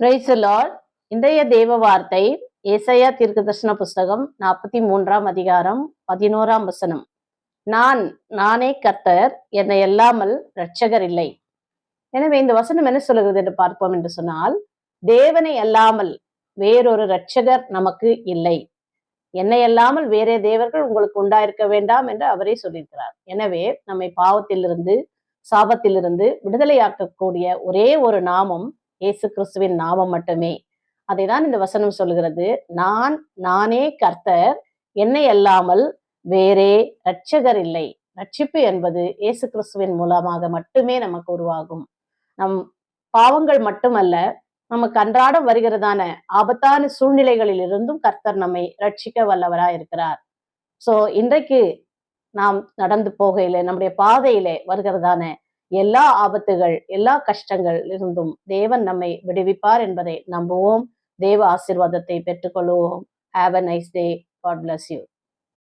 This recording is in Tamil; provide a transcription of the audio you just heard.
பிரைசலால் இன்றைய தேவ வார்த்தை ஏசாயா தீர்க்கதர்சன புஸ்தகம் நாற்பத்தி மூன்றாம் அதிகாரம் பதினோராம் வசனம். நான் நானே கர்த்தர் என்னை அல்லாமல் இரட்சகர் இல்லை. எனவே இந்த வசனம் என்ன சொல்லுகிறது என்று பார்ப்போம் என்று சொன்னால் தேவனை அல்லாமல் வேறொரு இரட்சகர் நமக்கு இல்லை. என்னை அல்லாமல் வேறே தேவர்கள் உங்களுக்கு உண்டாயிருக்க வேண்டாம் என்று அவரே சொல்லியிருக்கிறார். எனவே நம்மை பாவத்திலிருந்து சாபத்திலிருந்து விடுதலையாக்கக்கூடிய ஒரே ஒரு நாமம் இயேசு கிறிஸ்துவின் நாமம் மட்டுமே. அதை தான் இந்த வசனம் சொல்கிறது நான் நானே கர்த்தர் என்னை அல்லாமல் வேறே ரட்சகர் இல்லை. ரட்சிப்பு என்பது இயேசு கிறிஸ்துவின் மூலமாக மட்டுமே நமக்கு உருவாகும். நம் பாவங்கள் மட்டுமல்ல நமக்கு அன்றாடம் வருகிறதான ஆபத்தான சூழ்நிலைகளில் இருந்தும் கர்த்தர் நம்மை ரட்சிக்க வல்லவரா இருக்கிறார். சோ இன்றைக்கு நாம் நடந்து போகையில நம்முடைய பாதையிலே வருகிறதான எல்லா ஆபத்துகள் எல்லா கஷ்டங்கள் இருந்தும் தேவன் நம்மை விடுவிப்பார் என்பதை நம்புவோம். தேவ ஆசீர்வாதத்தை பெற்றுக்கொள்வோம். Have a nice day God bless you